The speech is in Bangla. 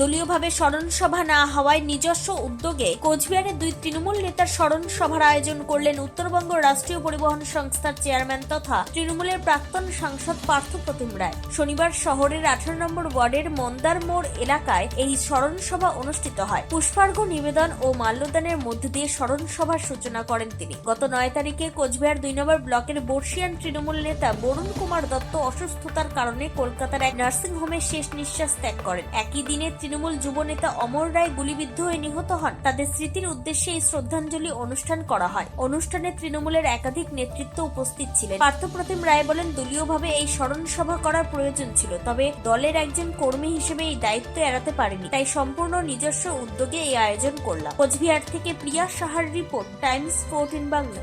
দলীয়ভাবে স্মরণ সভা না হওয়ায় নিজস্ব উদ্যোগে কোচবিহারের দুই তৃণমূল নেতার স্মরণ সভার আয়োজন করলেন উত্তরবঙ্গ রাষ্ট্রীয় পরিবহন সংস্থার চেয়ারম্যান তথা তৃণমূলের প্রাক্তন সাংসদ পার্থ প্রতিম রায়। শনিবার শহরের আঠারো নম্বর ওয়ার্ডের মন্দার মোড় এলাকায় এই স্মরণ সভা অনুষ্ঠিত হয়। পুষ্পার্ঘ নিবেদন ও মাল্যদানের মধ্য দিয়ে স্মরণ সভার সূচনা করেন তিনি। গত নয় তারিখে কোচবিহার দুই নম্বর ব্লকের বর্ষিয়ান তৃণমূল নেতা বরুণ কুমার দত্ত অসুস্থতার কারণে কলকাতার এক নার্সিং হোমে শেষ নিঃশ্বাস ত্যাগ করেন। একই দিনে তৃণমূল যুব নেতা অমর রায় গুলিবিদ্ধ হয়ে নিহত হন। তাদের স্মৃতির উদ্দেশ্যে এই শ্রদ্ধাঞ্জলি অনুষ্ঠান করা হয়। অনুষ্ঠানে তৃণমূলের একাধিক নেতৃত্ব উপস্থিত ছিলেন। পার্থপ্রতিম রায় বলেন, দলীয়ভাবে এই স্মরণ সভা করার প্রয়োজন ছিল, তবে দলের একজন কর্মী হিসেবে এই দায়িত্ব এড়াতে পারেনি। তাই সম্পূর্ণ নিজস্ব উদ্যোগে এই আয়োজন করলাম। কোচবিহার থেকে প্রিয়া সাহার রিপোর্ট, টাইমস ফোরটিন বাংলা।